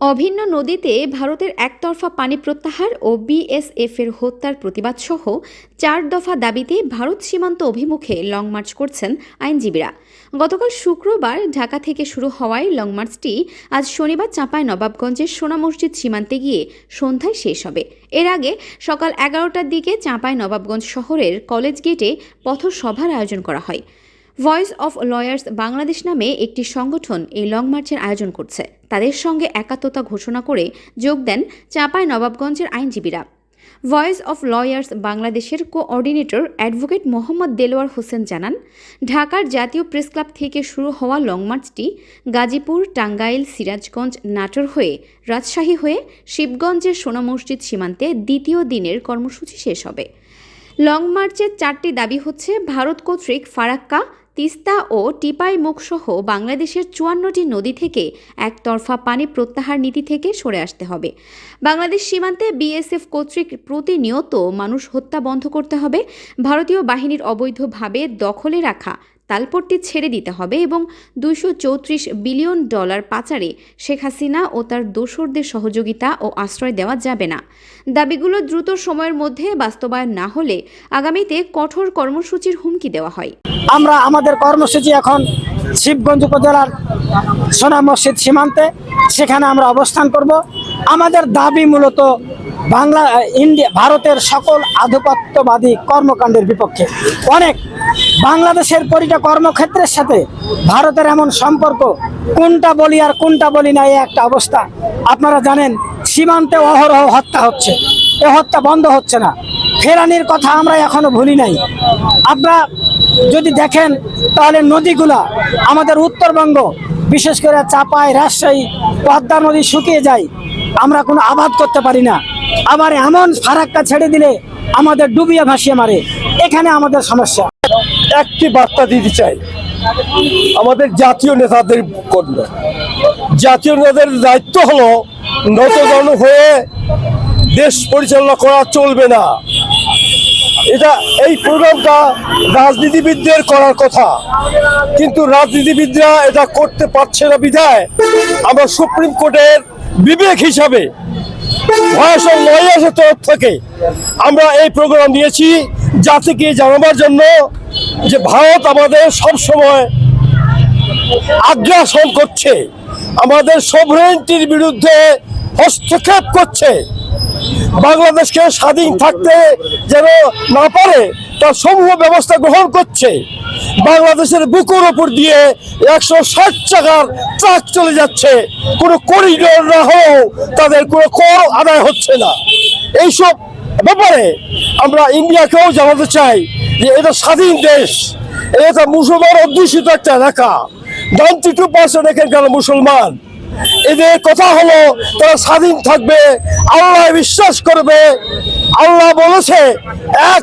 অভিন্ন নদীতে ভারতের একতরফা পানি প্রত্যাহার ও বিএসএফের হত্যার প্রতিবাদ সহ চার দফা দাবিতে ভারত সীমান্ত অভিমুখে লং মার্চ করছেন আইনজীবীরা। গতকাল শুক্রবার ঢাকা থেকে শুরু হওয়ায় লং মার্চটি আজ শনিবার চাঁপায় নবাবগঞ্জের সোনা মসজিদ সীমান্তে গিয়ে সন্ধ্যায় শেষ হবে। এর আগে সকাল এগারোটার দিকে চাঁপায় নবাবগঞ্জ শহরের কলেজ গেটে পথসভার আয়োজন করা হয়। ভয়েস অফ লয়ার্স বাংলাদেশ নামে একটি সংগঠন এই লং মার্চের আয়োজন করছে। তাদের সঙ্গে একাত্মতা ঘোষণা করে যোগ দেন চাঁপায় নবাবগঞ্জের আইনজীবীরা। ভয়েস অফ লয়ার্স বাংলাদেশের কোঅর্ডিনেটর অ্যাডভোকেট মোহাম্মদ দেলোয়ার হোসেন জানান, ঢাকার জাতীয় প্রেস ক্লাব থেকে শুরু হওয়া লং মার্চটি গাজীপুর, টাঙ্গাইল, সিরাজগঞ্জ, নাটোর হয়ে রাজশাহী হয়ে শিবগঞ্জের সোনা মসজিদ সীমান্তে দ্বিতীয় দিনের কর্মসূচি শেষ হবে। লং মার্চের চারটি দাবি হচ্ছে, ভারত কর্তৃক ফারাক্কা তিস্তা ও টিপাই মুখসহ বাংলাদেশের চুয়ান্নটি নদী থেকে একতরফা পানি প্রত্যাহার নীতি থেকে সরে আসতে হবে। বাংলাদেশ সীমান্তে বিএসএফ কর্তৃক প্রতিনিয়ত মানুষ হত্যা বন্ধ করতে হবে। ভারতীয় বাহিনীর অবৈধভাবে দখলে রাখা তালপট্টি ছেড়ে দিতে হবে এবং দুইশো চৌত্রিশ বিলিয়ন ডলার পাচারে শেখ হাসিনা ও তার দোসরদের সহযোগিতা ও আশ্রয় দেওয়া যাবে না। দাবিগুলো দ্রুত সময়ের মধ্যে বাস্তবায়ন না হলে আগামীতে কঠোর কর্মসূচির হুমকি দেওয়া হয়। আমরা আমাদের কর্মসূচি এখন শিবগঞ্জ উপজেলার সোনা মসজিদ সীমান্তে, সেখানে আমরা অবস্থান করব। আমাদের দাবি মূলত বাংলা, ইন্ডিয়া, ভারতের সকল আধিপত্যবাদী কর্মকাণ্ডের বিপক্ষে। অনেক বাংলাদেশের প্রতিটা কর্মক্ষেত্রের সাথে ভারতের এমন সম্পর্ক, কোনটা বলি আর কোনটা বলি না, এই একটা অবস্থা। আপনারা জানেন, সীমান্তে অহরহ হত্যা হচ্ছে। এ হত্যা বন্ধ হচ্ছে না। ফেরানির কথা আমরা এখনও ভুলি নাই। আপনারা যদি দেখেন, তাহলে নদীগুলা আমাদের উত্তরবঙ্গ, বিশেষ করে চাপায় রাজশাহী, পদ্মা নদী শুকিয়ে যায়। আমরা কোনো আবাদ করতে পারি না। আবার এমন ফারাক্কা ছেড়ে দিলে আমাদের ডুবিয়ে ভাসিয়ে মারে। এখানে আমাদের সমস্যা। একটি বার্তা দিতে চাই। আমাদের জাতীয় নেতাদের জন্য জাতীয় নেতাদের দায়িত্ব হলো নতজন হয়ে দেশ পরিচালনা করা চলবে না। এটা, এই প্রোগ্রামটা রাজনীতিবিদদের করার কথা। কিন্তু রাজনীতিবিদরা এটা করতে পারছে না বিধায়। আমরা সুপ্রিম কোর্টের বিবেক হিসাবে অফ লয়ার্সের তরফ থেকে আমরা এই প্রোগ্রাম নিয়েছি জাতিকে জানাবার জন্য যে ভারত আমাদের সব সময় আগ্রাসন করছে, আমাদের সভরেন্টির বিরুদ্ধে হস্তক্ষেপ করছে। বাংলাদেশকে স্বাধীন থাকতে যেন না পারে তার সমূহ ব্যবস্থা গ্রহণ করছে। বাংলাদেশের বুকুর ওপর দিয়ে একশো ষাট টাকার ট্রাক চলে যাচ্ছে। কোনো করিডোর না হলেও তাদের কোনো কর আদায় হচ্ছে না। এইসব ব্যাপারে আমরা ইন্ডিয়াকেও জানাতে চাই যে এটা স্বাধীন দেশ। এটা মুসলমান অধ্যুষিত একটা এলাকা। নাইনটি টু পার্সেন্ট এখানকার মুসলমান। এদের কথা হলো, তারা স্বাধীন থাকবে, আল্লাহ বিশ্বাস করবে। আল্লাহ বলেছে, এক